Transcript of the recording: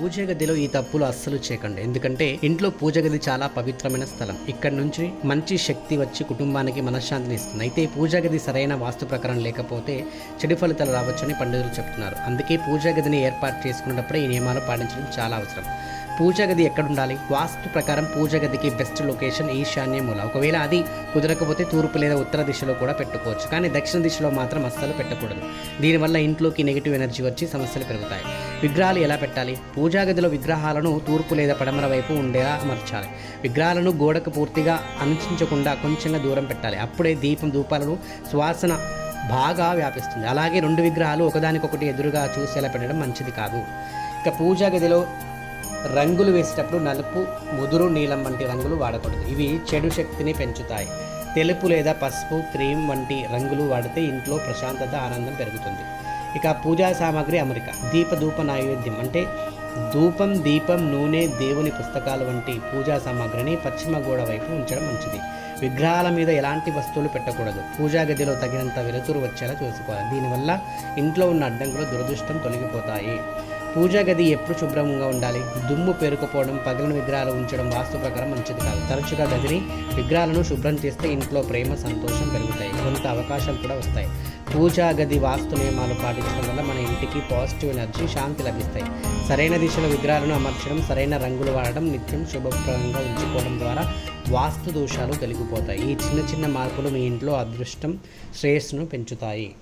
పూజ గదిలో ఈ తప్పులు అస్సలు చేయకండి. ఎందుకంటే ఇంట్లో పూజ గది చాలా పవిత్రమైన స్థలం. ఇక్కడ నుంచి మంచి శక్తి వచ్చి కుటుంబానికి మనశ్శాంతిని ఇస్తుంది. అయితే పూజ గది సరైన వాస్తు ప్రకారం లేకపోతే చెడు ఫలితాలు రావచ్చని పండితులు చెప్తున్నారు. అందుకే పూజా గదిని ఏర్పాటు చేసుకున్నప్పుడే ఈ నియమాలు పాటించడం చాలా అవసరం. పూజా గది ఎక్కడ ఉండాలి వాస్తు ప్రకారం పూజా గదికి బెస్ట్ లొకేషన్ ఈశాన్య మూల. ఒకవేళ అది కుదరకపోతే తూర్పు లేదా ఉత్తర దిశలో కూడా పెట్టుకోవచ్చు. కానీ దక్షిణ దిశలో మాత్రం అస్సలు పెట్టకూడదు. దీనివల్ల ఇంట్లోకి నెగిటివ్ ఎనర్జీ వచ్చి సమస్యలు పెరుగుతాయి. విగ్రహాలు ఎలా పెట్టాలి? పూజా గదిలో విగ్రహాలను తూర్పు లేదా పడమర వైపు ఉండేలా అమర్చాలి. విగ్రహాలను గోడకు పూర్తిగా అనుచించకుండా కొంచెంగా దూరం పెట్టాలి. అప్పుడే దీపం ధూపాలను సువాసన బాగా వ్యాపిస్తుంది. అలాగే రెండు విగ్రహాలు ఒకదానికొకటి ఎదురుగా చూసేలా పెట్టడం మంచిది కాదు. ఇక పూజా గదిలో రంగులు వేసేటప్పుడు నలుపు ముదురు నీలం వంటి రంగులు వాడకూడదు. ఇవి చెడు శక్తిని పెంచుతాయి. తెలుపు లేదా పసుపు క్రీమ్ వంటి రంగులు వాడితే ఇంట్లో ప్రశాంతత ఆనందం పెరుగుతుంది. ఇక పూజా సామాగ్రి అమరిక. దీప ధూప నైవేద్యం అంటే ధూపం దీపం నూనె దేవుని పుస్తకాలు వంటి పూజా సామాగ్రిని పశ్చిమ గోడ వైపు ఉంచడం మంచిది. విగ్రహాల మీద ఎలాంటి వస్తువులు పెట్టకూడదు. పూజా గదిలో తగినంత వెలుతురు వచ్చేలా చూసుకోవాలి. దీనివల్ల ఇంట్లో ఉన్న అడ్డంకులు దురదృష్టం తొలగిపోతాయి. పూజా గది ఎప్పుడు శుభ్రంగా ఉండాలి? దుమ్ము పేరుకుపోవడం పగిలిన విగ్రహాలు ఉంచడం వాస్తు ప్రకారం మంచిది కాదు. తరచుగా గదిని విగ్రహాలను శుభ్రం చేస్తే ఇంట్లో ప్రేమ సంతోషం పెరుగుతాయి. కొంత అవకాశాలు కూడా వస్తాయి. పూజా గది వాస్తు నియమాలు పాటించడం వల్ల మన ఇంటికి పాజిటివ్ ఎనర్జీ శాంతి లభిస్తాయి. సరైన దిశలో విగ్రహాలను అమర్చడం సరైన రంగులు వాడడం నిత్యం శుభప్రదంగా ఉంచుకోవడం ద్వారా వాస్తు దోషాలు తొలగిపోతాయి. ఈ చిన్న చిన్న మార్పులు మీ ఇంట్లో అదృష్టం శ్రేయస్సును పెంచుతాయి.